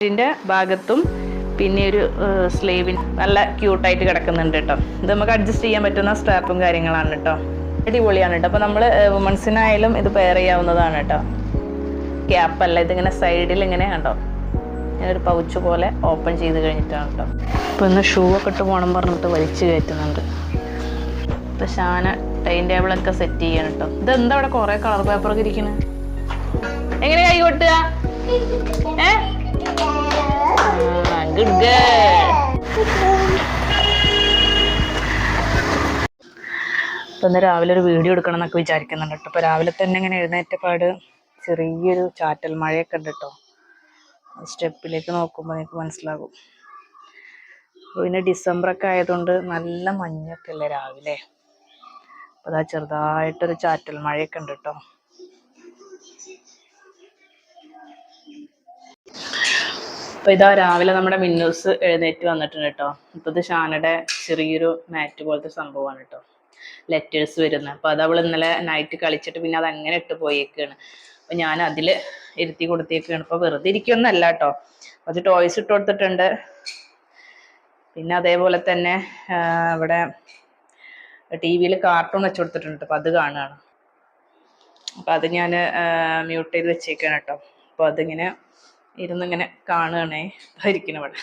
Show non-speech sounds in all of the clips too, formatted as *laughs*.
ഇതിന്റെ ഭാഗത്തും പിന്നെ ഒരു സ്ലീവിൻ നല്ല ക്യൂട്ടായിട്ട് കിടക്കുന്നുണ്ട് കേട്ടോ ഇത് നമുക്ക് അഡ്ജസ്റ്റ് ചെയ്യാൻ പറ്റുന്ന സ്ട്രാപ്പും കാര്യങ്ങളാണ് കേട്ടോ അടിപൊളിയാണ് കേട്ടോ അപ്പോൾ നമ്മൾ വുമൺസിനായാലും ഇത് പെയർ ചെയ്യാവുന്നതാണ് കേട്ടോ ക്യാപ്പല്ല ഇതിങ്ങനെ സൈഡിൽ ഇങ്ങനെ കണ്ടോ? ഇങ്ങനെ ഒരു പൗച്ച് പോലെ ഓപ്പൺ ചെയ്ത് കഴിഞ്ഞിട്ടാണ് കേട്ടോ ഇപ്പോൾ ഇന്ന് ഷൂ ഒക്കെ ഇട്ട് പോകണം പറഞ്ഞിട്ട് വലിച്ചു കയറ്റുന്നുണ്ട്. ഇപ്പം ഷാന ടൈം ടേബിളൊക്കെ സെറ്റ് ചെയ്യണം കേട്ടോ ഇതെന്താ അവിടെ കുറേ കളർ പേപ്പറൊക്കെ ഇരിക്കുന്നത് എങ്ങനെ കൈ കൊട്ടുക? ഏ? ഗുഡ് ഗേൾ ഇപ്പം ഇന്ന് രാവിലെ ഒരു വീഡിയോ എടുക്കണം എന്നൊക്കെ വിചാരിക്കുന്നുണ്ട് കേട്ടോ. അപ്പൊ രാവിലെ തന്നെ ഇങ്ങനെ എഴുന്നേറ്റപ്പാട് ചെറിയൊരു ചാറ്റൽ മഴയൊക്കെ ഉണ്ട് കേട്ടോ. സ്റ്റെപ്പിലേക്ക് നോക്കുമ്പോൾ നിങ്ങൾക്ക് മനസ്സിലാകും. പിന്നെ ഡിസംബറൊക്കെ ആയതുകൊണ്ട് നല്ല മഞ്ഞൊക്കെ അല്ലേ രാവിലെ? അപ്പോൾ അതാ ചെറുതായിട്ടൊരു ചാറ്റൽ മഴയൊക്കെ ഉണ്ട് കേട്ടോ. അപ്പോൾ ഇതാ രാവിലെ നമ്മുടെ മിന്നൂസ് എഴുന്നേറ്റ് വന്നിട്ടുണ്ട് കേട്ടോ. ഇപ്പോൾ ഇത് ഷാനയുടെ ചെറിയൊരു മാറ്റ് പോലത്തെ സംഭവമാണ് കേട്ടോ. ലെറ്റേഴ്സ് വരുന്നത്. അപ്പോൾ അത് അവൾ ഇന്നലെ നൈറ്റ് കളിച്ചിട്ട് പിന്നെ അത് അങ്ങനെ ഇട്ട് പോയേക്കാണ്. അപ്പോൾ ഞാൻ അതിൽ ഇരുത്തി കൊടുത്തേക്കാണ്. ഇപ്പൊ വെറുതെ ഇരിക്കൊന്നല്ല കേട്ടോ. കുറച്ച് ടോയ്സ് ഇട്ട് കൊടുത്തിട്ടുണ്ട്. പിന്നെ അതേപോലെ തന്നെ ഇവിടെ ടി വിയിൽ കാർട്ടൂൺ വെച്ച് കൊടുത്തിട്ടുണ്ട്. അപ്പോൾ അത് കാണുകയാണ്. അപ്പോൾ അത് ഞാൻ മ്യൂട്ട് ചെയ്ത് വെച്ചേക്കാണ് കേട്ടോ. അപ്പോൾ അതിങ്ങനെ ഇരുന്ന് ഇങ്ങനെ കാണുകയാണേ. ഇരിക്കണം ഇവിടെ.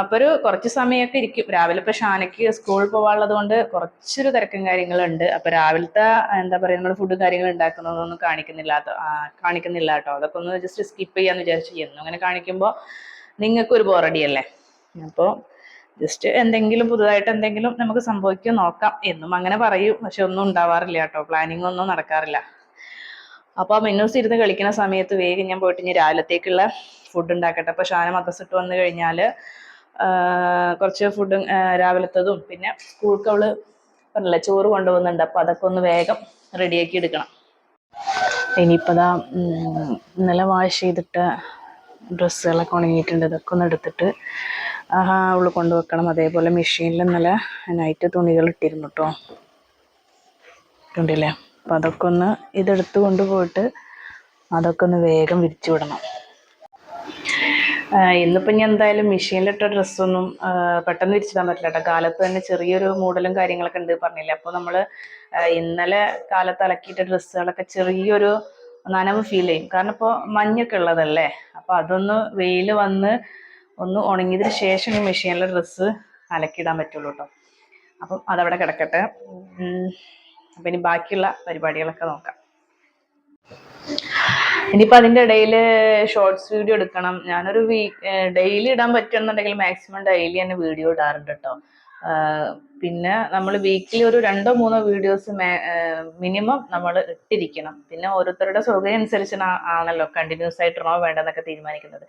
അപ്പൊ ഒരു കുറച്ച് സമയമൊക്കെ ഇരിക്കും. രാവിലെ ഇപ്പൊ ഷാനയ്ക്ക് സ്കൂളിൽ പോകാനുള്ളത് കൊണ്ട് കുറച്ചൊരു തിരക്കും കാര്യങ്ങളുണ്ട്. അപ്പൊ രാവിലത്തെ എന്താ പറയുക നമ്മൾ ഫുഡും കാര്യങ്ങൾ ഉണ്ടാക്കുന്നതൊന്നും കാണിക്കുന്നില്ല. കാണിക്കുന്നില്ല കേട്ടോ. അതൊക്കെ ഒന്ന് ജസ്റ്റ് സ്കിപ്പ് ചെയ്യാന്ന് വിചാരിച്ചു. എന്നും അങ്ങനെ കാണിക്കുമ്പോൾ നിങ്ങൾക്ക് ഒരു ബോറടിയല്ലേ അപ്പോൾ ജസ്റ്റ് എന്തെങ്കിലും പുതുതായിട്ട് എന്തെങ്കിലും നമുക്ക് സംഭവിക്കും നോക്കാം. എന്നും അങ്ങനെ പറയും. പക്ഷെ ഒന്നും ഉണ്ടാവാറില്ല കേട്ടോ. പ്ലാനിങ് ഒന്നും നടക്കാറില്ല. അപ്പോൾ മിന്നൂസ് ഇരുന്ന് കളിക്കുന്ന സമയത്ത് വേഗം ഞാൻ പോയിട്ട് ഇനി രാവിലത്തേക്കുള്ള ഫുഡ് ഉണ്ടാക്കട്ടെ. അപ്പോൾ ഷാന മദ്രസിട്ട് വന്നു കഴിഞ്ഞാൽ കുറച്ച് ഫുഡ് രാവിലത്തതും പിന്നെ സ്കൂൾക്ക് അവൾ പറഞ്ഞില്ല ചോറ് കൊണ്ടുപോകുന്നുണ്ട് അപ്പോൾ അതൊക്കെ ഒന്ന് വേഗം റെഡിയാക്കി എടുക്കണം. ഇനിയിപ്പോൾ ദാ ഇന്നലെ വാഷ് ചെയ്തിട്ട് ഡ്രസ്സുകളൊക്കെ ഉണങ്ങിയിട്ടുണ്ട്. ഇതൊക്കെ ഒന്ന് എടുത്തിട്ട് അവൾ കൊണ്ടുവെക്കണം. അതേപോലെ മെഷീനിൽ ഇന്നലെ നൈറ്റ് തുണികൾ ഇട്ടിരുന്നു കേട്ടോ കണ്ടില്ലേ? അപ്പം അതൊക്കെ ഒന്ന് ഇതെടുത്ത് കൊണ്ടുപോയിട്ട് അതൊക്കെ ഒന്ന് വേഗം വിരിച്ചു വിടണം. ഇന്നിപ്പം ഞാൻ എന്തായാലും മെഷീനിലിട്ട ഡ്രസ്സൊന്നും പെട്ടെന്ന് വിരിച്ചിടാൻ പറ്റില്ല കേട്ടോ. കാലത്ത് തന്നെ ചെറിയൊരു മൂടലും കാര്യങ്ങളൊക്കെ ഉണ്ട് പറഞ്ഞില്ലേ. അപ്പോൾ നമ്മൾ ഇന്നലെ കാലത്ത് അലക്കിയിട്ട ഡ്രസ്സുകളൊക്കെ ചെറിയൊരു നനവ് ഫീൽ ചെയ്യും. കാരണം ഇപ്പോൾ മഞ്ഞൊക്കെ ഉള്ളതല്ലേ. അപ്പോൾ അതൊന്ന് വെയിൽ വന്ന് ഒന്ന് ഉണങ്ങിയതിന് ശേഷം ഈ മെഷീനിലെ ഡ്രസ്സ് അലക്കിയിടാൻ പറ്റുള്ളൂ കേട്ടോ. അപ്പം അതവിടെ കിടക്കട്ടെ. അപ്പം ഇനി ബാക്കിയുള്ള പരിപാടികളൊക്കെ നോക്കാം. ഇനിയിപ്പോൾ അതിന്റെ ഇടയിൽ ഷോർട്സ് വീഡിയോ എടുക്കണം. ഞാനൊരു വീക്ക് ഡെയിലി ഇടാൻ പറ്റുന്നുണ്ടെങ്കിൽ മാക്സിമം ഡെയിലി തന്നെ വീഡിയോ ഇടാറുണ്ട് കേട്ടോ പിന്നെ നമ്മൾ വീക്കിലി ഒരു രണ്ടോ മൂന്നോ വീഡിയോസ് മിനിമം നമ്മൾ ഇട്ടിരിക്കണം. പിന്നെ ഓരോരുത്തരുടെ സൗകര്യം അനുസരിച്ച് ആണല്ലോ കണ്ടിന്യൂസ് ആയിട്ടാണോ വേണ്ടെന്നൊക്കെ തീരുമാനിക്കുന്നത്.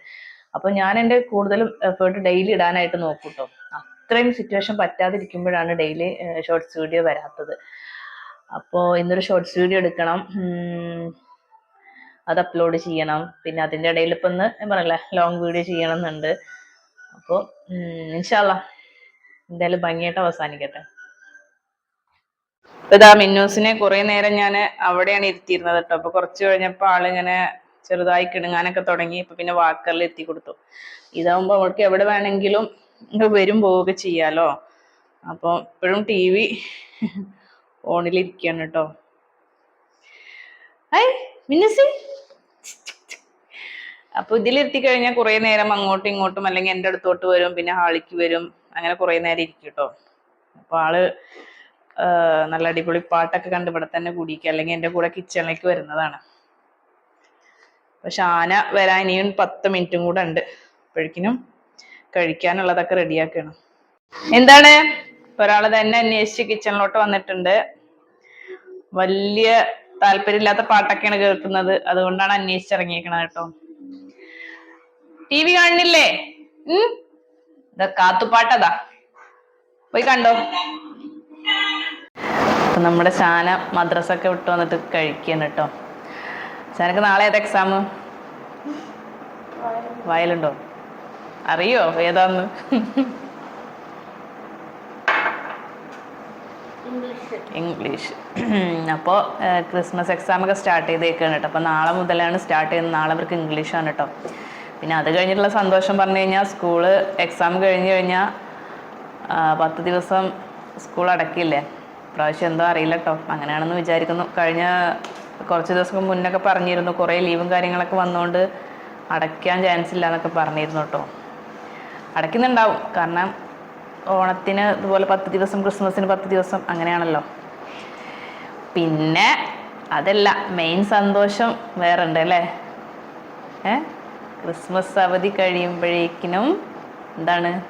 അപ്പോൾ ഞാൻ എന്റെ കൂടുതലും എഫേർട്ട് ഡെയിലി ഇടാനായിട്ട് നോക്കൂട്ടോ. കേട്ടോ അത്രയും സിറ്റുവേഷൻ പറ്റാതിരിക്കുമ്പോഴാണ് ഡെയിലി ഷോർട്സ് വീഡിയോ വരാത്തത്. അപ്പോൾ ഇന്നൊരു ഷോർട്സ് വീഡിയോ എടുക്കണം. അത് അപ്ലോഡ് ചെയ്യണം. പിന്നെ അതിന്റെ ഇടയിൽ ഇപ്പം ഒന്ന് ഞാൻ പറയല്ലേ ലോങ് വീഡിയോ ചെയ്യണം എന്നുണ്ട്. അപ്പോൾ ഇൻഷാല്ല എന്തായാലും ഭംഗിയായിട്ട് അവസാനിക്കട്ടെ. അപ്പൊ ഇതാ മിന്നൂസിനെ കുറെ നേരം ഞാൻ അവിടെയാണ് ഇരുത്തിയിരുന്നത് കേട്ടോ. അപ്പൊ കുറച്ച് കഴിഞ്ഞപ്പോൾ ആളിങ്ങനെ ചെറുതായി കിണുങ്ങാനൊക്കെ തുടങ്ങി. ഇപ്പൊ പിന്നെ വാക്കറിൽ എത്തി കൊടുത്തു. ഇതാവുമ്പോ അവൾക്ക് എവിടെ വേണമെങ്കിലും വരും പോവുകയൊക്കെ ചെയ്യാലോ. അപ്പോൾ ഇപ്പോഴും ടി വി ഓണിലിരിക്കുകയാണ് കേട്ടോ ഹായ് മിന്നസി. അപ്പൊ ഇതിലിരുത്തി കഴിഞ്ഞാൽ കുറെ നേരം അങ്ങോട്ടും ഇങ്ങോട്ടും അല്ലെങ്കിൽ എന്റെ അടുത്തോട്ട് വരും പിന്നെ ഹാളിക്ക് വരും അങ്ങനെ കുറെ നേരം ഇരിക്കും കേട്ടോ അപ്പൊ ആൾ നല്ല അടിപൊളി പാട്ടൊക്കെ കണ്ട് ഇവിടെ തന്നെ കൂടിക്കുക അല്ലെങ്കിൽ എന്റെ കൂടെ കിച്ചണിലേക്ക് വരുന്നതാണ്. അപ്പൊ ഷാന വരാൻ ഇനിയും പത്ത് മിനിറ്റും കൂടെ ഉണ്ട്. അപ്പോഴേക്കിനും കഴിക്കാനുള്ളതൊക്കെ റെഡിയാക്കണം എന്താണ്? ഒരാൾ തന്നെ അന്വേഷിച്ച് കിച്ചണിലോട്ട് വന്നിട്ടുണ്ട്. വലിയ താല്പര്യമില്ലാത്ത പാട്ടൊക്കെയാണ് കേൾക്കുന്നത്. അതുകൊണ്ടാണ് അന്വേഷിച്ചിറങ്ങിയേക്കണത് കേട്ടോ. ടി വി കാണുന്നില്ലേ ഉം? ഇതാ കാത്തുപാട്ടതാ. പോയി കണ്ടോ? അപ്പൊ നമ്മുടെ ശാന മദ്രസ ഒക്കെ വിട്ട് വന്നിട്ട് കഴിക്കാണ് കേട്ടോ. ശാനക്ക് നാളെ ഏതാ എക്സാം വയലുണ്ടോ? അറിയോ? ഏതാന്ന്? ഇംഗ്ലീഷ്. അപ്പോൾ ക്രിസ്മസ് എക്സാമൊക്കെ സ്റ്റാർട്ട് ചെയ്തേക്കാണ് കേട്ടോ. അപ്പോൾ നാളെ മുതലാണ് സ്റ്റാർട്ട് ചെയ്യുന്നത്. നാളെ അവർക്ക് ഇംഗ്ലീഷാണ് കേട്ടോ. പിന്നെ അത് കഴിഞ്ഞിട്ടുള്ള സന്തോഷം പറഞ്ഞു കഴിഞ്ഞാൽ സ്കൂൾ എക്സാം കഴിഞ്ഞ് കഴിഞ്ഞാൽ പത്ത് ദിവസം സ്കൂൾ അടക്കില്ലേ പ്രാവശ്യം എന്തോ അറിയില്ല കേട്ടോ. അങ്ങനെയാണെന്ന് വിചാരിക്കുന്നു. കഴിഞ്ഞ കുറച്ച് ദിവസം മുന്നൊക്കെ പറഞ്ഞിരുന്നു. കുറേ ലീവും കാര്യങ്ങളൊക്കെ വന്നുകൊണ്ട് അടയ്ക്കാൻ ചാൻസ് ഇല്ല എന്നൊക്കെ പറഞ്ഞിരുന്നു കേട്ടോ. അടയ്ക്കുന്നുണ്ടാവും. കാരണം ഓണത്തിന് ഇതുപോലെ പത്ത് ദിവസം ക്രിസ്മസിന് പത്ത് ദിവസം അങ്ങനെയാണല്ലോ. പിന്നെ അതല്ല മെയിൻ സന്തോഷം വേറെ ഉണ്ട് അല്ലേ? ഏ? ക്രിസ്മസ് അവധി കഴിയുമ്പോഴേക്കിനും എന്താണ്?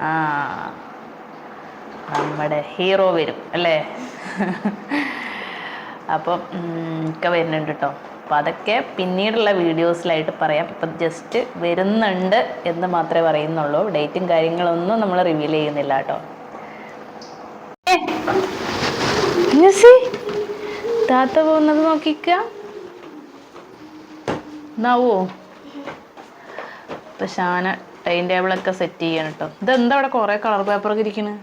ആ നമ്മുടെ ഹീറോ വരും അല്ലേ? അപ്പം ഒക്കെ വരുന്നുണ്ട് കേട്ടോ അപ്പം അതൊക്കെ പിന്നീടുള്ള വീഡിയോസിലായിട്ട് പറയാം. ഇപ്പം ജസ്റ്റ് വരുന്നുണ്ട് എന്ന് മാത്രമേ പറയുന്നുള്ളൂ. ഡേറ്റും കാര്യങ്ങളൊന്നും നമ്മൾ റിവീൽ ചെയ്യുന്നില്ല കേട്ടോ. താത്ത പോകുന്നത് നോക്കിക്ക. എന്നാവോ? ഇപ്പം ഷാന ടൈം ടേബിളൊക്കെ സെറ്റ് ചെയ്യണം കേട്ടോ ഇതെന്താ അവിടെ കുറേ കളർ പേപ്പറൊക്കെ ഇരിക്കണ്?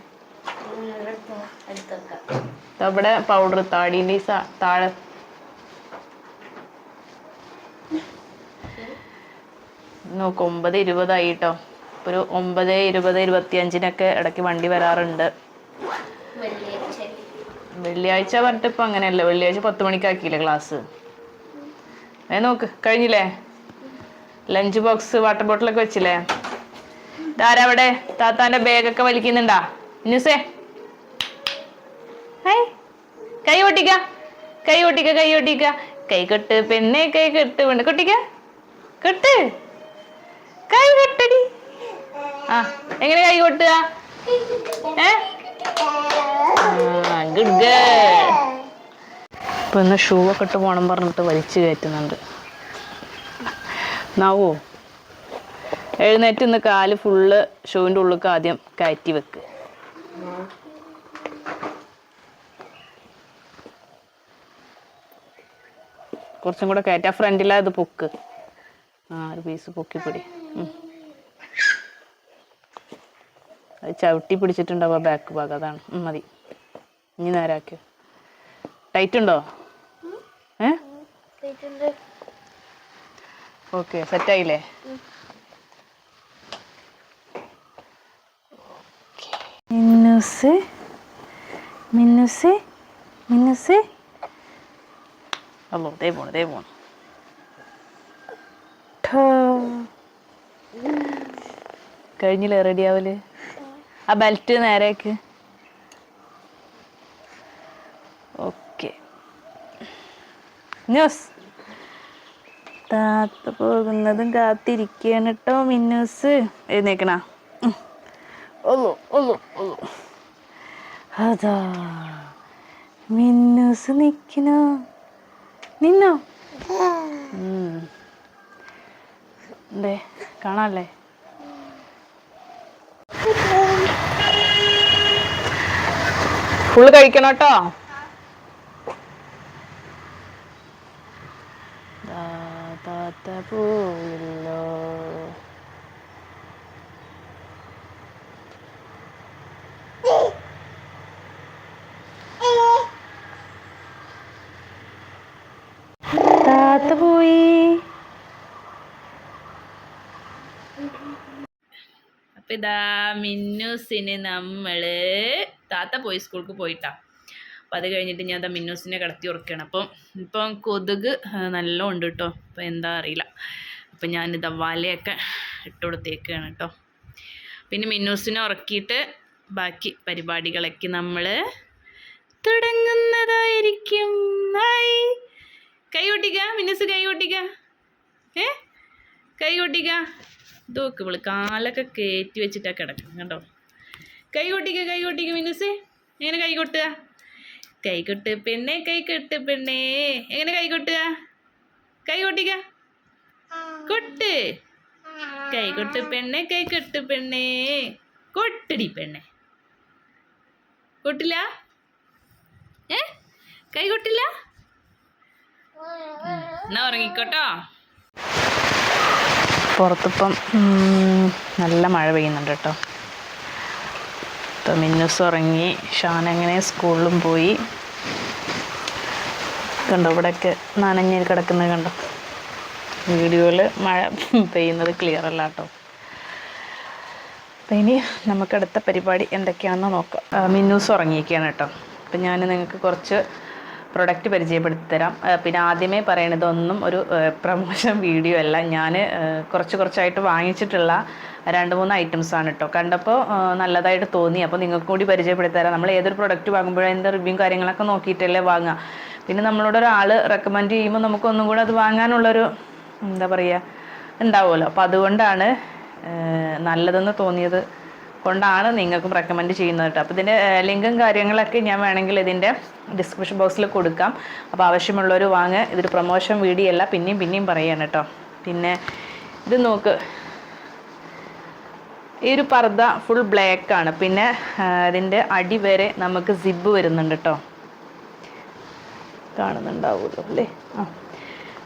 അവിടെ പൗഡർ താടീന്റെ താഴെ നോക്ക് ഒമ്പത് ഇരുപതായി കേട്ടോ ഒരു ഒമ്പത് ഇരുപത് ഇരുപത്തി അഞ്ചിനൊക്കെ ഇടയ്ക്ക് വണ്ടി വരാറുണ്ട്. വെള്ളിയാഴ്ച പറഞ്ഞിട്ട് ഇപ്പം അങ്ങനെയല്ല. വെള്ളിയാഴ്ച പത്ത് മണിക്കാക്കിയില്ലേ ക്ലാസ് ഏ നോക്ക് കഴിഞ്ഞില്ലേ? ലഞ്ച് ബോക്സ് വാട്ടർ ബോട്ടിലൊക്കെ വെച്ചില്ലേ? താരവിടെ അവിടെ താത്താന്റെ ബാഗൊക്കെ വലിക്കുന്നുണ്ടാ? ന്യൂസേ കൈ ഒട്ടിക്ക കൈ ഒട്ടിക്ക കൈ ഒട്ടിക്ക കൈ കെട്ട് പെണ്ണെ കൈ കെട്ട്. പെണ്ണ് കൊട്ടിക്ക. കെട്ട്. കൈ കൊട്ടടി ആ എങ്ങനെ കൈ കൊട്ടുക ഗുഡ് ഇപ്പൊ ഇന്ന് ഷൂ ഒക്കെ ഇട്ട് പോണം പറഞ്ഞിട്ട് വലിച്ചു കയറ്റുന്നുണ്ട്. നാവോ എഴുന്നേറ്റ് ഇന്ന് കാൽ ഫുള്ള് ഷൂവിന്റെ ഉള്ളിലേക്ക് ആദ്യം കയറ്റി വെക്ക്. കുറച്ചും കൂടെ കയറ്റി. ആ ഫ്രണ്ടിലാ ഇത് പൊക്ക്. ആ ഒരു പീസ് പൊക്കിപ്പിടി. അത് ചവിട്ടി പിടിച്ചിട്ടുണ്ടാവുക ബാക്ക് ഭാഗം അതാണ്. മതി. ഇനി നേരാക്കി ടൈറ്റ് ഉണ്ടോ? ഏ? ഓക്കെ സെറ്റായില്ലേ മിന്നുസ് മിന്നുസ് മിന്നുസ്. അല്ലോ ദേ പോണു ദേ പോണു. കഴിഞ്ഞില്ലേ? റെഡി ആവൽ? ആ ബെൽറ്റ് നേരേക്ക് ഓക്കെ ന്യൂസ് താത്ത പോകുന്നതും കാത്തിരിക്കുകയാണ് കേട്ടോ മിന്നൂസ്. എഴുന്നേക്കണ. അതാ. മിന്നൂസ് നിക്കണോ? നിന്നോ. എന്തേ കാണാല്ലേ? ഫുള്ള് കഴിക്കണം കേട്ടോ. താത്ത പോയി. അപ്പൊ ഇതാ മിന്നൂസിന് നമ്മൾ താത്ത പോയി സ്കൂൾക്ക് പോയിട്ടാ. അപ്പം അത് കഴിഞ്ഞിട്ട് ഞാൻ അതാ മിന്നൂസിനെ കിടത്തി ഉറക്കുകയാണ് അപ്പം ഇപ്പം കൊതുക് നല്ലോണം നല്ല ഉണ്ട് കേട്ടോ അപ്പം എന്താ അറിയില്ല. അപ്പം ഞാനിതാ വലയൊക്കെ ഇട്ട് കൊടുത്തേക്കാണ് കേട്ടോ പിന്നെ മിന്നൂസിനെ ഉറക്കിയിട്ട് ബാക്കി പരിപാടികളൊക്കെ നമ്മൾ തുടങ്ങുന്നതായിരിക്കും. ഹായ്. കൈ കൊട്ടിക്ക മിന്നൂസ് കൈ കൊട്ടിക്ക ഏ? കൈ കൊട്ടിക്ക ഇതൊക്കെ ഇവൾ കാലൊക്കെ കയറ്റി വെച്ചിട്ടാണ് കിടക്കുന്നത് കണ്ടോ? കൈ കൊട്ടിക്ക കൈ കൊട്ടിക്ക മിന്നൂസേ എങ്ങനെ കൈ കൊട്ടുക? കൈ കൊട്ട് പെണ്ണേ കൈ കൊട്ട് പെണ്ണേ. എങ്ങനെ കൈ കൊട്ടുക? കൈ കൊട്ടിക്ക. കൊട്ട്. കൈ കൊട്ട് പെണ്ണേ കൈ കൊട്ട് പെണ്ണേ. കൊട്ടടി പെണ്ണേ. കൊട്ടില്ല? ഏ? കൈ കൊട്ടില്ല? എന്നാ ഉറങ്ങിക്കോട്ടോ. പുറത്തിപ്പം നല്ല മഴ പെയ്യുന്നുണ്ട് കേട്ടോ. ഇപ്പം മിന്നൂസ് ഉറങ്ങി. ഷാൻ അങ്ങനെ സ്കൂളിലും പോയി. കണ്ടോ ഇവിടെയൊക്കെ നനഞ്ഞ് കിടക്കുന്നത് കണ്ടോ? വീഡിയോയിൽ മഴ പെയ്യുന്നത് ക്ലിയർ അല്ല കേട്ടോ. അപ്പം ഇനി നമുക്കടുത്ത പരിപാടി എന്തൊക്കെയാണെന്ന് നോക്കാം. മിന്നൂസ് ഉറങ്ങിയിരിക്കുകയാണ് കേട്ടോ. അപ്പം ഞാൻ നിങ്ങൾക്ക് കുറച്ച് പ്രൊഡക്റ്റ് പരിചയപ്പെടുത്തി തരാം പിന്നെ ആദ്യമേ പറയണത് ഒന്നും ഒരു പ്രമോഷൻ വീഡിയോ അല്ല. ഞാൻ കുറച്ച് കുറച്ചായിട്ട് വാങ്ങിച്ചിട്ടുള്ള രണ്ട് മൂന്ന് ഐറ്റംസ് ആണ് കേട്ടോ കണ്ടപ്പോൾ നല്ലതായിട്ട് തോന്നി. അപ്പോൾ നിങ്ങൾക്ക് കൂടി പരിചയപ്പെടുത്തി തരാം നമ്മൾ ഏതൊരു പ്രൊഡക്റ്റ് വാങ്ങുമ്പോഴും അതിന്റെ റിവ്യൂ കാര്യങ്ങളൊക്കെ നോക്കിയിട്ടല്ലേ വാങ്ങുക പിന്നെ നമ്മളോട് ഒരാൾ റെക്കമെൻഡ് ചെയ്യുമ്പോൾ നമുക്ക് ഒന്നും കൂടെ അത് വാങ്ങാനുള്ളൊരു എന്താ പറയുക ഉണ്ടാവുമല്ലോ. അപ്പോൾ അതുകൊണ്ടാണ് നല്ലതെന്ന് തോന്നിയത്. കൊണ്ടാണ് നിങ്ങൾക്ക് റെക്കമെൻഡ് ചെയ്യുന്നത് കേട്ടോ. അപ്പോൾ ഇതിന്റെ ലിങ്കും കാര്യങ്ങളൊക്കെ ഞാൻ വേണമെങ്കിൽ ഇതിന്റെ ഡിസ്ക്രിപ്ഷൻ ബോക്സിൽ കൊടുക്കാം. അപ്പോൾ ആവശ്യമുള്ളവർ വാങ്ങുക ഇതൊരു പ്രൊമോഷൻ വീഡിയോ അല്ല പിന്നെയും പിന്നെയും പറയാണ് കേട്ടോ. പിന്നെ ഇത് നോക്ക്. ഈ ഒരു പർദ്ദ ഫുൾ ബ്ലാക്ക് ആണ്. പിന്നെ ഇതിന്റെ അടി വരെ നമുക്ക് സിബ് വരുന്നുണ്ട് കേട്ടോ. കാണുന്നുണ്ടാവുമല്ലോ അല്ലേ? ആ.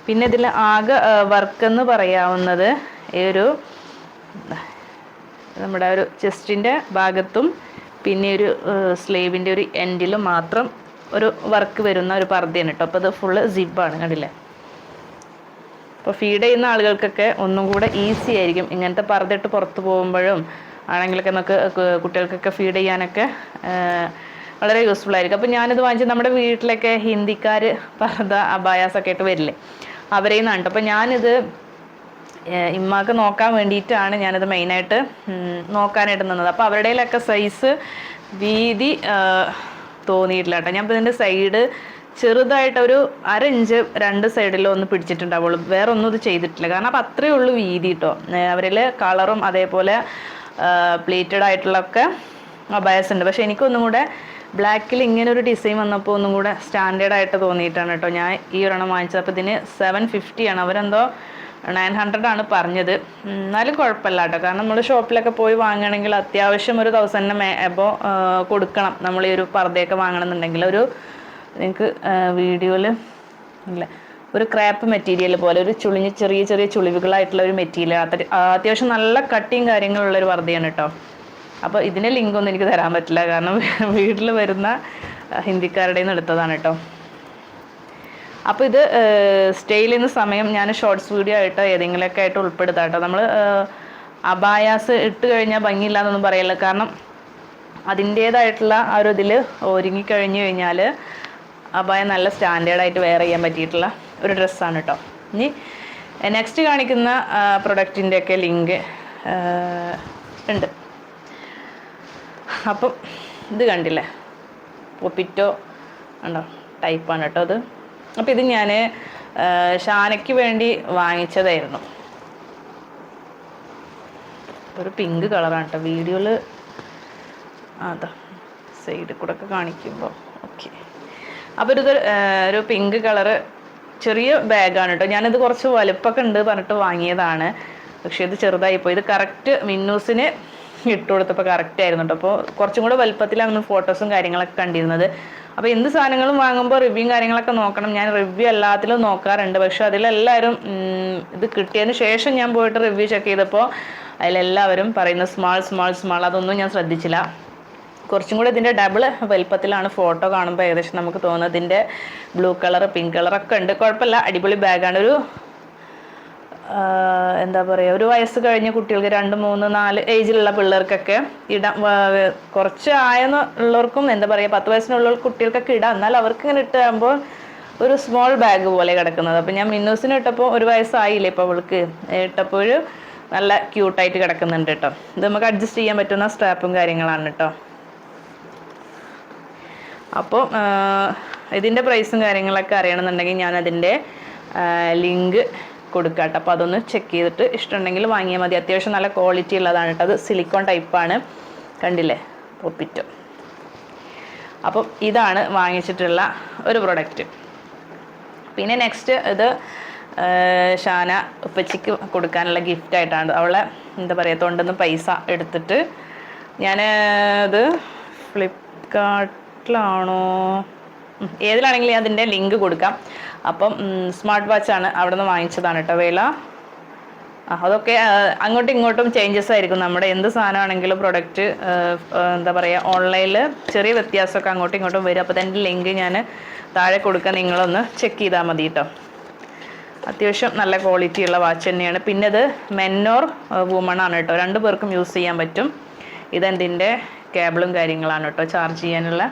പിന്നെ ഇതിൽ ആകെ വർക്ക് എന്ന് പറയാവുന്നത് ഈ ഒരു നമ്മുടെ ഒരു ചെസ്റ്റിന്റെ ഭാഗത്തും പിന്നെ ഒരു സ്ലീവിന്റെ ഒരു എൻഡിലും മാത്രം ഒരു വർക്ക് വരുന്ന ഒരു പർദ്ദയാണ് കേട്ടോ. അപ്പോൾ അത് ഫുള്ള് സിബാണ് കണ്ടില്ലേ? അപ്പോൾ ഫീഡ് ചെയ്യുന്ന ആളുകൾക്കൊക്കെ ഒന്നും കൂടെ ഈസി ആയിരിക്കും. ഇങ്ങനത്തെ പർദ്ദയിട്ട് പുറത്ത് പോകുമ്പോഴും ആണെങ്കിലൊക്കെ നമുക്ക് കുട്ടികൾക്കൊക്കെ ഫീഡ് ചെയ്യാനൊക്കെ വളരെ യൂസ്ഫുൾ ആയിരിക്കും. അപ്പോൾ ഞാനിത് വാങ്ങിച്ച് നമ്മുടെ വീട്ടിലൊക്കെ ഹിന്ദിക്കാർ പർദ്ദ അബായാസൊക്കെ ആയിട്ട് വരില്ലേ? അവരെയും നിന്നാണ് കേട്ടോ അപ്പോൾ ഞാനിത് ഇമ്മാക്ക് നോക്കാൻ വേണ്ടിയിട്ടാണ് ഞാനത് മെയിനായിട്ട് നോക്കാനായിട്ട് നിന്നത്. അപ്പോൾ അവരുടെയിലൊക്കെ സൈസ് വീതി തോന്നിയിട്ടില്ല കേട്ടോ. ഞാൻ ഇപ്പോൾ ഇതിന്റെ സൈഡ് ചെറുതായിട്ട് ഒരു അര ഇഞ്ച് രണ്ട് സൈഡിലും ഒന്ന് പിടിച്ചിട്ടുണ്ടാവുള്ളൂ. വേറെ ഒന്നും ഇത് ചെയ്തിട്ടില്ല. കാരണം അപ്പം അത്രയേ ഉള്ളൂ വീതി കേട്ടോ അവരിൽ കളറും അതേപോലെ പ്ലേറ്റഡ് ആയിട്ടുള്ളൊക്കെ ബയസ് ഉണ്ട്. പക്ഷേ എനിക്കൊന്നും കൂടെ ബ്ലാക്കിൽ ഇങ്ങനെ ഒരു ഡിസൈൻ വന്നപ്പോൾ ഒന്നും കൂടെ സ്റ്റാൻഡേർഡ് ആയിട്ട് തോന്നിയിട്ടാണ് കേട്ടോ ഞാൻ ഈ ഒരെണ്ണം വാങ്ങിച്ചത്. അപ്പോൾ ഇതിന് സെവൻ ഫിഫ്റ്റിയാണ് അവരെന്തോ നയൻ ഹൺഡ്രഡ് ആണ് പറഞ്ഞത് എന്നാലും കുഴപ്പമില്ല കേട്ടോ കാരണം നമ്മൾ ഷോപ്പിലൊക്കെ പോയി വാങ്ങണമെങ്കിൽ അത്യാവശ്യം ഒരു തൗസൻഡിന് മേ എബോ കൊടുക്കണം. നമ്മൾ ഈ ഒരു പർദ്ദയൊക്കെ വാങ്ങണമെന്നുണ്ടെങ്കിൽ ഒരു നിങ്ങൾക്ക് വീഡിയോയിൽ ഇല്ല. ഒരു ക്രാപ്പ് മെറ്റീരിയൽ പോലെ ഒരു ചുളിഞ്ഞ് ചെറിയ ചെറിയ ചുളിവുകളായിട്ടുള്ള ഒരു മെറ്റീരിയൽ. അത്യാവശ്യം നല്ല കട്ടിയും കാര്യങ്ങളുള്ള ഒരു പർദ്ദയാണ് കേട്ടോ അപ്പോൾ ഇതിന്റെ ലിങ്കൊന്നും എനിക്ക് തരാൻ പറ്റില്ല. കാരണം *laughs* വീട്ടിൽ വരുന്ന ഹിന്ദിക്കാരുടെ നിന്ന് എടുത്തതാണ് കേട്ടോ അപ്പോൾ ഇത് സ്റ്റേ ചെയ്യുന്ന സമയം ഞാൻ ഷോർട്സ് വീഡിയോ ആയിട്ട് ഏതെങ്കിലുമൊക്കെ ആയിട്ട് ഉൾപ്പെടുത്താം കേട്ടോ. നമ്മൾ അബായാസ് ഇട്ട് കഴിഞ്ഞാൽ ഭംഗിയില്ല എന്നൊന്നും പറയില്ല. കാരണം അതിന്റേതായിട്ടുള്ള ആ ഒരു ഇതിൽ ഒരുങ്ങി കഴിഞ്ഞു കഴിഞ്ഞാൽ അബായ നല്ല സ്റ്റാൻഡേർഡായിട്ട് വെയർ ചെയ്യാൻ പറ്റിയിട്ടുള്ള ഒരു ഡ്രസ്സാണ് കേട്ടോ ഇനി നെക്സ്റ്റ് കാണിക്കുന്ന പ്രൊഡക്റ്റിന്റെ ഒക്കെ ലിങ്ക് ഉണ്ട്. അപ്പം ഇത് കണ്ടില്ലേ? പൊപ്പിറ്റോ ഉണ്ടോ? ടൈപ്പാണ് കേട്ടോ അത്. അപ്പം ഇത് ഞാൻ ഷാനയ്ക്ക് വേണ്ടി വാങ്ങിച്ചതായിരുന്നു. ഒരു പിങ്ക് കളറാണ് കേട്ടോ. വീഡിയോയിൽ അതാ സൈഡിൽ കൂടെ ഒക്കെ കാണിക്കുമ്പോൾ ഓക്കെ. അപ്പോൾ ഇത് ഒരു പിങ്ക് കളറ് ചെറിയ ബാഗാണ് കേട്ടോ. ഞാനിത് കുറച്ച് വലുപ്പമൊക്കെ ഉണ്ട് പറഞ്ഞിട്ട് വാങ്ങിയതാണ്. പക്ഷേ ഇത് ചെറുതായി പോയി. ഇത് കറക്റ്റ് മിന്നൂസിന് ഇട്ട് കൊടുത്തപ്പോൾ കറക്റ്റ് ആയിരുന്നു കേട്ടോ. അപ്പോൾ കുറച്ചും കൂടെ വലുപ്പത്തിലാണ് ഫോട്ടോസും കാര്യങ്ങളൊക്കെ കണ്ടിരുന്നത്. അപ്പോൾ എന്ത് സാധനങ്ങളും വാങ്ങുമ്പോൾ റിവ്യൂ കാര്യങ്ങളൊക്കെ നോക്കണം. ഞാൻ റിവ്യൂ എല്ലാത്തിലും നോക്കാറുണ്ട്. പക്ഷെ അതിലെല്ലാവരും ഇത് കിട്ടിയതിന് ശേഷം ഞാൻ പോയിട്ട് റിവ്യൂ ചെക്ക് ചെയ്തപ്പോൾ അതിലെല്ലാവരും പറയുന്ന സ്മാൾ സ്മാൾ സ്മാൾ അതൊന്നും ഞാൻ ശ്രദ്ധിച്ചില്ല. കുറച്ചും കൂടി ഇതിന്റെ ഡബിൾ വലിപ്പത്തിലാണ് ഫോട്ടോ കാണുമ്പോൾ ഏകദേശം നമുക്ക് തോന്നുന്നത്. ഇതിന്റെ ബ്ലൂ കളർ പിങ്ക് കളറൊക്കെ ഉണ്ട്. കുഴപ്പമില്ല. അടിപൊളി ബാഗാണ് ഒരു എന്താ പറയുക ഒരു വയസ്സ് കഴിഞ്ഞ കുട്ടികൾക്ക് രണ്ട് മൂന്ന് നാല് ഏജിലുള്ള പിള്ളേർക്കൊക്കെ ഇടാം. കുറച്ച് ആയെന്ന് ഉള്ളവർക്കും എന്താ പറയുക പത്ത് വയസ്സിനുള്ള കുട്ടികൾക്കൊക്കെ ഇടാം. എന്നാൽ അവർക്ക് ഇങ്ങനെ ഇട്ടാകുമ്പോൾ ഒരു സ്മോൾ ബാഗ് പോലെ കിടക്കുന്നത്. അപ്പം ഞാൻ മിന്നൂസിന് ഇട്ടപ്പോൾ ഒരു വയസ്സായില്ലേ ഇപ്പോൾ അവൾക്ക്. ഇട്ടപ്പോൾ നല്ല ക്യൂട്ടായിട്ട് കിടക്കുന്നുണ്ട് കേട്ടോ. ഇത് നമുക്ക് അഡ്ജസ്റ്റ് ചെയ്യാൻ പറ്റുന്ന സ്ട്രാപ്പും കാര്യങ്ങളാണ് കേട്ടോ. അപ്പോൾ ഇതിന്റെ പ്രൈസും കാര്യങ്ങളൊക്കെ അറിയണമെന്നുണ്ടെങ്കിൽ ഞാൻ അതിന്റെ ലിങ്ക് കൊടുക്കാം കേട്ടോ അപ്പോൾ അതൊന്ന് ചെക്ക് ചെയ്തിട്ട് ഇഷ്ടമുണ്ടെങ്കിൽ വാങ്ങിയാൽ മതി. അത്യാവശ്യം നല്ല ക്വാളിറ്റി ഉള്ളതാണ് കേട്ടോ. അത് സിലിക്കോൺ ടൈപ്പാണ് കണ്ടില്ലേ? പൊപ്പിറ്റോ അപ്പം ഇതാണ് വാങ്ങിച്ചിട്ടുള്ള ഒരു പ്രൊഡക്റ്റ് പിന്നെ നെക്സ്റ്റ് ഇത് ഷാന ഉപ്പച്ചിക്ക് കൊടുക്കാനുള്ള ഗിഫ്റ്റ് ആയിട്ടാണ്. അവളെ എന്താ പറയുക തൊണ്ടെന്ന് പൈസ എടുത്തിട്ട് ഞാൻ ഇത് ഫ്ലിപ്കാർട്ടിലാണോ ഏതിലാണെങ്കിലും അതിന്റെ ലിങ്ക് കൊടുക്കാം. അപ്പം സ്മാർട്ട് വാച്ചാണ് അവിടെ നിന്ന് വാങ്ങിച്ചതാണ് കേട്ടോ വേല. അതൊക്കെ അങ്ങോട്ടും ഇങ്ങോട്ടും ചേഞ്ചസ് ആയിരിക്കും. നമ്മുടെ എന്ത് സാധനമാണെങ്കിലും പ്രൊഡക്റ്റ് എന്താ പറയുക ഓൺലൈനിൽ ചെറിയ വ്യത്യാസമൊക്കെ അങ്ങോട്ടും ഇങ്ങോട്ടും വരും. അപ്പോൾ അതിന്റെ ലിങ്ക് ഞാൻ താഴെ കൊടുക്കാൻ നിങ്ങളൊന്ന് ചെക്ക് ചെയ്താൽ മതി കേട്ടോ അത്യാവശ്യം നല്ല ക്വാളിറ്റി ഉള്ള വാച്ച് തന്നെയാണ്. പിന്നെ ഇത് മെന്നോർ വുമൺ ആണ് കേട്ടോ രണ്ട് പേർക്കും യൂസ് ചെയ്യാൻ പറ്റും. ഇതെന്തിന്റെ? കേബിളും കാര്യങ്ങളാണ് കേട്ടോ ചാർജ് ചെയ്യാനുള്ള.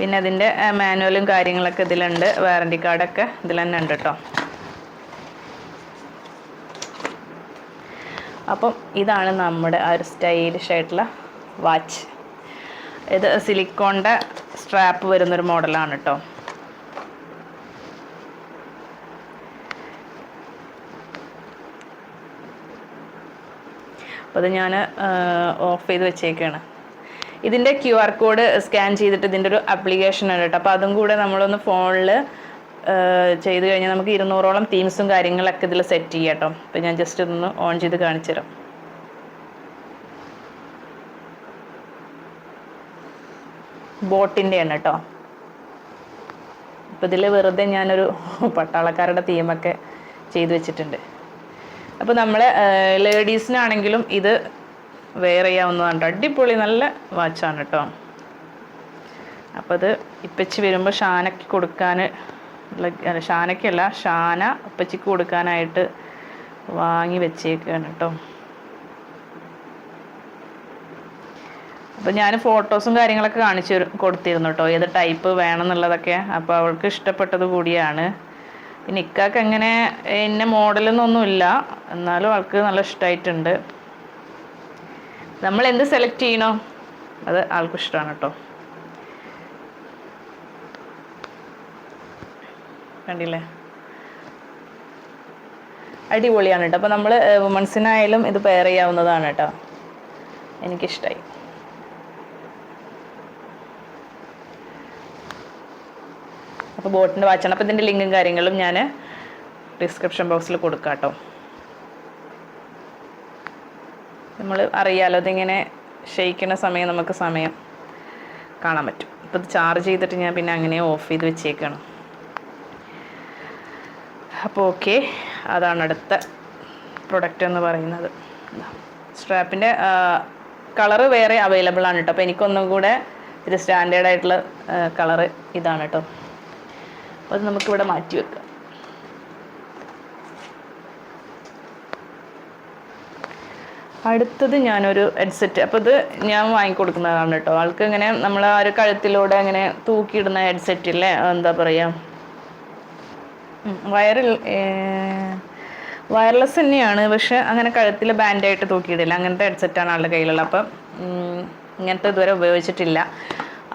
പിന്നെ അതിന്റെ മാനുവലും കാര്യങ്ങളൊക്കെ ഇതിലുണ്ട്. വാറണ്ടി കാർഡൊക്കെ ഇതിൽ തന്നെ ഉണ്ട് കേട്ടോ അപ്പം ഇതാണ് നമ്മുടെ ആ ഒരു സ്റ്റൈലിഷ് ആയിട്ടുള്ള വാച്ച് ഇത് സിലിക്കോണിന്റെ സ്ട്രാപ്പ് വരുന്നൊരു മോഡലാണ് കേട്ടോ അപ്പോൾ അത് ഞാൻ ഓഫ് ചെയ്ത് വെച്ചേക്കാണ്. ഇതിന്റെ ക്യു ആർ കോഡ് സ്കാൻ ചെയ്തിട്ട് ഇതിന്റെ ഒരു ആപ്ലിക്കേഷൻ ഉണ്ട് കേട്ടോ. അപ്പോൾ അതും കൂടെ നമ്മളൊന്ന് ഫോണിൽ ചെയ്ത് കഴിഞ്ഞാൽ നമുക്ക് ഇരുന്നൂറോളം തീംസും കാര്യങ്ങളൊക്കെ ഇതിൽ സെറ്റ് ചെയ്യാം കേട്ടോ. അപ്പോൾ ഞാൻ ജസ്റ്റ് ഇതൊന്ന് ഓൺ ചെയ്ത് കാണിച്ചു തരാം. ബോട്ടിന്റെയാണ് കേട്ടോ. അപ്പോൾ ഇതിൽ വെറുതെ ഞാനൊരു *laughs* പട്ടാളക്കാരുടെ തീമൊക്കെ ചെയ്തു വെച്ചിട്ടുണ്ട്. അപ്പോൾ നമ്മൾ ലേഡീസിനാണെങ്കിലും ഇത് വെയർ ചെയ്യാവുന്നതാണ് അടിപൊളി നല്ല വാച്ചാണ് കേട്ടോ അപ്പോൾ അത് ഇപ്പച്ചി വരുമ്പോൾ ഷാനയ്ക്ക് കൊടുക്കാൻ അല്ല, ഷാനയ്ക്കല്ല ഷാന ഇപ്പച്ചിക്ക് കൊടുക്കാനായിട്ട് വാങ്ങി വെച്ചേക്കാണ് കേട്ടോ അപ്പോൾ ഞാൻ ഫോട്ടോസും കാര്യങ്ങളൊക്കെ കാണിച്ചു തരും- കൊടുത്തിരുന്നു കേട്ടോ ഏത് ടൈപ്പ് വേണം എന്നുള്ളതൊക്കെ അപ്പോൾ അവൾക്ക് ഇഷ്ടപ്പെട്ടത് കൂടിയാണ്. പിന്നെ ഇക്കാക്ക് അങ്ങനെ മോഡലൊന്നും മോഡലൊന്നൊന്നുമില്ല എന്നാലും ആൾക്ക് നല്ല ഇഷ്ടമായിട്ടുണ്ട് നമ്മൾ എന്ത് സെലക്ട് ചെയ്യണോ? അത് ആൾക്കും ഇഷ്ടമാണ് കേട്ടോ. കണ്ടില്ലേ? അടിപൊളിയാണ് കേട്ടോ. അപ്പോൾ നമ്മൾ വുമൺസിനായാലും ഇത് പെയർ ചെയ്യാവുന്നതാണ് കേട്ടോ. എനിക്കിഷ്ടമായി അപ്പോൾ ബോട്ടിന്റെ വാച്ചാണ് അപ്പോൾ ഇതിന്റെ ലിങ്കും കാര്യങ്ങളും ഞാൻ ഡിസ്ക്രിപ്ഷൻ ബോക്സിൽ കൊടുക്കാം കേട്ടോ. നമ്മൾ അറിയാലോ അതിങ്ങനെ ക്ഷയിക്കുന്ന സമയം നമുക്ക് സമയം കാണാൻ പറ്റും. ഇപ്പം ഇത് ചാർജ് ചെയ്തിട്ട് ഞാൻ പിന്നെ അങ്ങനെ ഓഫ് ചെയ്ത് വെച്ചേക്കാണ്. അപ്പോൾ ഓക്കെ അതാണ് അടുത്ത പ്രൊഡക്റ്റ് എന്ന് പറയുന്നത്. സ്ട്രാപ്പിന്റെ കളറ് വേറെ അവൈലബിൾ ആണ് കേട്ടോ. അപ്പോൾ എനിക്കൊന്നും കൂടെ ഇത് സ്റ്റാൻഡേർഡ് ആയിട്ടുള്ള കളറ് ഇതാണ് കേട്ടോ. അപ്പോൾ അത് നമുക്കിവിടെ മാറ്റി വെക്കാം. അടുത്തത് ഞാനൊരു ഹെഡ്സെറ്റ് അപ്പോൾ ഇത് ഞാൻ വാങ്ങിക്കൊടുക്കുന്നതാണ് കേട്ടോ. ആൾക്ക് ഇങ്ങനെ നമ്മൾ ആ ഒരു കഴുത്തിലൂടെ അങ്ങനെ തൂക്കിയിടുന്ന ഹെഡ്സെറ്റ് ഇല്ലേ? എന്താ പറയുക വയറിൽ വയർലെസ് തന്നെയാണ്. പക്ഷെ അങ്ങനെ കഴുത്തിൽ ബാൻഡായിട്ട് തൂക്കിയിടില്ല. അങ്ങനത്തെ ഹെഡ്സെറ്റാണ് ആളുടെ കയ്യിലുള്ളത്. അപ്പം ഇങ്ങനത്തെ ഇതുവരെ ഉപയോഗിച്ചിട്ടില്ല.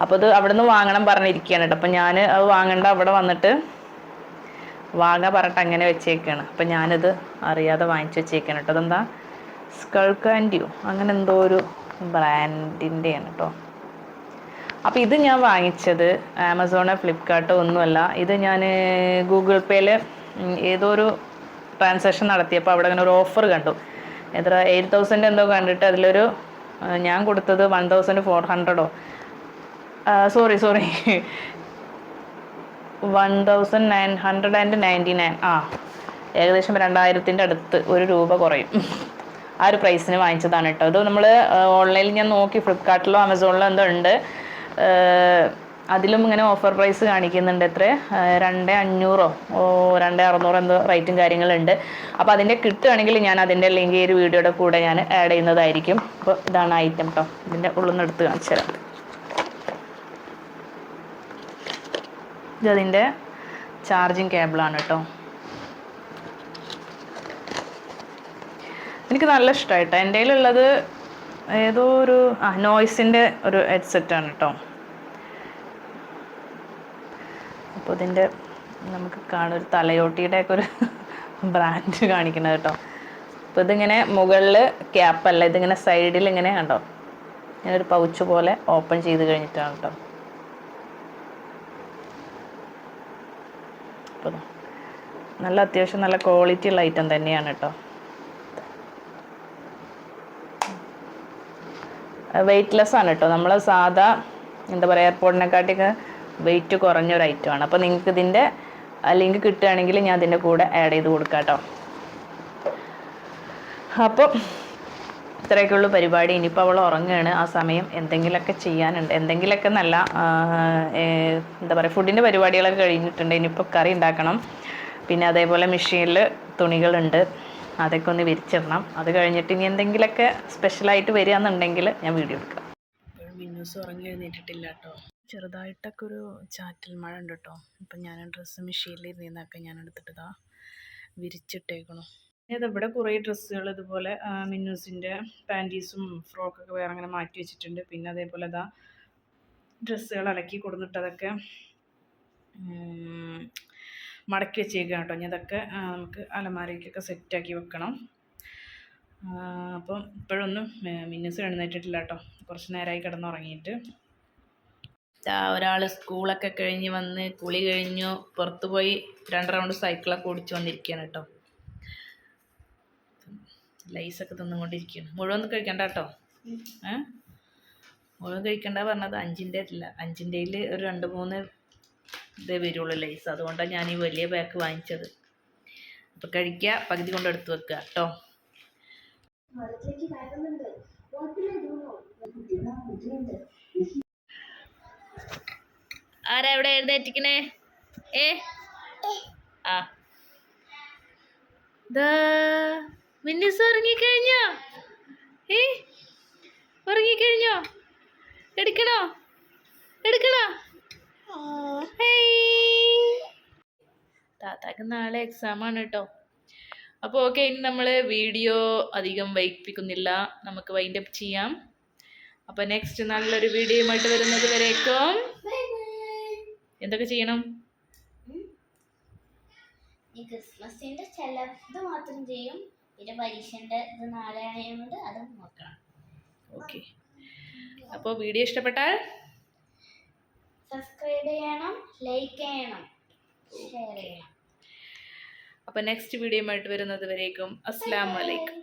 അപ്പോൾ ഇത് അവിടെ നിന്ന് വാങ്ങണം പറഞ്ഞിരിക്കുകയാണ് കേട്ടോ. അപ്പം ഞാൻ അത് വാങ്ങണ്ട. അവിടെ വന്നിട്ട് വാങ്ങാൻ പറഞ്ഞിട്ട് അങ്ങനെ വെച്ചേക്കാണ്. അപ്പം ഞാനത് അറിയാതെ വാങ്ങിച്ചു വെച്ചേക്കാണ് കേട്ടോ. അതെന്താ? സ്കൾക്കാൻഡിയോ അങ്ങനെ എന്തോ ഒരു ബ്രാൻഡിന്റെയാണ് കേട്ടോ അപ്പോൾ ഇത് ഞാൻ വാങ്ങിച്ചത് ആമസോണോ ഫ്ലിപ്കാർട്ടോ ഒന്നുമല്ല. ഇത് ഞാൻ ഗൂഗിൾ പേയിൽ ഏതോ ഒരു ട്രാൻസാക്ഷൻ നടത്തിയപ്പോൾ അവിടെ അങ്ങനെ ഒരു ഓഫർ കണ്ടു. എത്ര എയ്റ്റ് തൗസൻഡ് എന്തോ കണ്ടിട്ട് അതിലൊരു ഞാൻ കൊടുത്തത് one thousand four ഹൺഡ്രഡോ. Sorry sorry. One thousand nine hundred and ninety nine. ആ ഏകദേശം രണ്ടായിരത്തിന്റെ അടുത്ത് ഒരു രൂപ കുറയും. ആ ഒരു പ്രൈസിന് വാങ്ങിച്ചതാണ് കേട്ടോ. അത് നമ്മൾ ഓൺലൈനിൽ ഞാൻ നോക്കി ഫ്ലിപ്കാർട്ടിലോ ആമസോണിലോ എന്തോ ഉണ്ട്. അതിലും ഇങ്ങനെ ഓഫർ പ്രൈസ് കാണിക്കുന്നുണ്ട് എത്ര? രണ്ട് അഞ്ഞൂറോ ഓ രണ്ട് അറുന്നൂറോ എന്തോ റേറ്റും കാര്യങ്ങളുണ്ട്. അപ്പോൾ അതിന്റെ കിട്ടുകയാണെങ്കിൽ ഞാൻ അതിന്റെ ലിങ്ക് ഈ ഒരു വീഡിയോയുടെ കൂടെ ഞാൻ ആഡ് ചെയ്യുന്നതായിരിക്കും. അപ്പോൾ ഇതാണ് ഐറ്റം കേട്ടോ ഇതിന്റെ ഉള്ളിൽ നിന്ന് എടുത്ത് കാണിച്ചു തരാം. ഇതതിന്റെ ചാർജിങ് കേബിളാണ് കേട്ടോ. എനിക്ക് നല്ല ഇഷ്ടമായിട്ടോ എന്റെ കയ്യിലുള്ളത് ഏതോ ഒരു ആ നോയ്സിന്റെ ഒരു ഹെഡ്സെറ്റാണ് കേട്ടോ അപ്പോൾ ഇതിന്റെ നമുക്ക് കാണും ഒരു തലയോട്ടിയുടെ ഒക്കെ ഒരു ബ്രാൻഡ് കാണിക്കുന്നത് കേട്ടോ. അപ്പോൾ ഇതിങ്ങനെ മുകളിൽ ക്യാപ്പല്ല ഇതിങ്ങനെ സൈഡിൽ ഇങ്ങനെ കണ്ടോ? ഇങ്ങനെ ഒരു പൗച്ച് പോലെ ഓപ്പൺ ചെയ്ത് കഴിഞ്ഞിട്ടാണ് കേട്ടോ. നല്ല അത്യാവശ്യം നല്ല ക്വാളിറ്റി ഉള്ള ഐറ്റം തന്നെയാണ് കേട്ടോ വെയ്റ്റ്ലെസ് ആണ് കേട്ടോ നമ്മൾ സാധാ എന്താ പറയുക എയർപോർട്ടിനെക്കാട്ടിയൊക്കെ വെയിറ്റ് കുറഞ്ഞൊരു ആണ്. അപ്പോൾ നിങ്ങൾക്ക് ഇതിന്റെ ലിങ്ക് കിട്ടുകയാണെങ്കിൽ ഞാൻ അതിന്റെ കൂടെ ആഡ് ചെയ്ത് കൊടുക്കാം കേട്ടോ അപ്പോൾ ഇത്രയൊക്കെ ഉള്ളൂ പരിപാടി. ഇനിയിപ്പോൾ അവൾ ഉറങ്ങുകയാണ്. ആ സമയം എന്തെങ്കിലുമൊക്കെ ചെയ്യാനുണ്ട്. എന്തെങ്കിലുമൊക്കെ നല്ല എന്താ പറയുക ഫുഡിന്റെ പരിപാടികളൊക്കെ കഴിഞ്ഞിട്ടുണ്ട്. ഇനിയിപ്പോൾ കറി ഉണ്ടാക്കണം. പിന്നെ അതേപോലെ മെഷീനിൽ തുണികളുണ്ട്. അതൊക്കെ ഒന്ന് വിരിച്ചിടണം. അത് കഴിഞ്ഞിട്ട് ഇനി എന്തെങ്കിലുമൊക്കെ സ്പെഷ്യലായിട്ട് വരികയെന്നുണ്ടെങ്കിൽ ഞാൻ വീഡിയോ എടുക്കാം. മിന്നൂസ് ഉറങ്ങി കേട്ടോ. ചെറുതായിട്ടൊക്കെ ഒരു ചാറ്റൽ മഴ ഉണ്ട് കേട്ടോ. അപ്പം ഞാൻ ഡ്രസ്സ് മെഷീനിൽ ഇരുന്നൊക്കെ ഞാൻ എടുത്തിട്ടതാ വിരിച്ചിട്ടേക്കണു. ഇതിവിടെ കുറേ ഡ്രസ്സുകൾ ഇതുപോലെ മിന്നൂസിന്റെ പാന്റീസും ഫ്രോക്കൊക്കെ വേറെ അങ്ങനെ മാറ്റി വെച്ചിട്ടുണ്ട്. പിന്നെ അതേപോലെ ഇതാ ഡ്രസ്സുകൾ അലക്കി കൊടുത്തിട്ടതൊക്കെ മടക്കി വെച്ചേക്കാം കേട്ടോ. ഇനി അതൊക്കെ നമുക്ക് അലമാരയ്ക്കൊക്കെ സെറ്റാക്കി വെക്കണം. അപ്പം ഇപ്പോഴൊന്നും മിന്നസ് എഴുന്നേറ്റിട്ടില്ല കേട്ടോ. കുറച്ച് നേരമായി കിടന്നുറങ്ങിയിട്ട്. ഒരാൾ സ്കൂളൊക്കെ കഴിഞ്ഞ് വന്ന് കുളി കഴിഞ്ഞു പുറത്ത് പോയി രണ്ട് റൗണ്ട് സൈക്കിളൊക്കെ ഓടിച്ചു വന്നിരിക്കുകയാണ് കേട്ടോ. ലൈസൊക്കെ തിന്നുകൊണ്ടിരിക്കുകയാണ്. മുഴുവൻ കഴിക്കണ്ട കേട്ടോ. ഏ? മുഴുവൻ കഴിക്കണ്ട പറഞ്ഞത് അഞ്ചിന്റെ അല്ല അഞ്ചിന്റെ ഒരു രണ്ട് മൂന്ന് ഇതേ വരുള്ളൂ ലൈസ് അതുകൊണ്ടാണ് ഞാൻ ഈ വലിയ പാക്ക് വാങ്ങിച്ചത്. അപ്പോൾ കഴിക്കുക പകുതി കൊണ്ട് എടുത്ത് വെക്കുക കേട്ടോ ആരാ എവിടെ എഴുന്നേറ്റിക്കണേ? ഏ? ആ. മിന്നിസ് ഉറങ്ങിക്കഴിഞ്ഞോ? ഏ? ഉറങ്ങിക്കഴിഞ്ഞോ? എടുക്കണോ? എടുക്കണോ. താത്താക്ക് നാളെ എക്സാം ആണ് കേട്ടോ അപ്പോൾ ഓക്കെ ഇനി നമ്മൾ വീഡിയോ അധികം വൈകിപ്പിക്കുന്നില്ല. നമുക്ക് വൈൻഡ് അപ്പ് ചെയ്യാം. അപ്പോൾ നെക്സ്റ്റ് നല്ലൊരു വീഡിയോയുമായിട്ട് വരുന്നത് വരേക്കും. എന്തൊക്കെ ചെയ്യണം? ക്രിസ്മസിന്റെ ചെലവ് മാത്രം ചെയ്യും. പിന്നെ പരീക്ഷന്റെ ഇത് നാളെ ആയതുകൊണ്ട് അതും നോക്കണം. ഓക്കെ അപ്പോൾ വീഡിയോ ഇഷ്ടപ്പെട്ടാൽ സബ്സ്ക്രൈബ് ചെയ്യണം ലൈക്ക് ചെയ്യണം. ഷെയർ ചെയ്യണം. അപ്പോൾ നെക്സ്റ്റ് വീഡിയോയുമായിട്ട് വരുന്നത് വരേക്കും. അസ്സാം വലൈക്കും.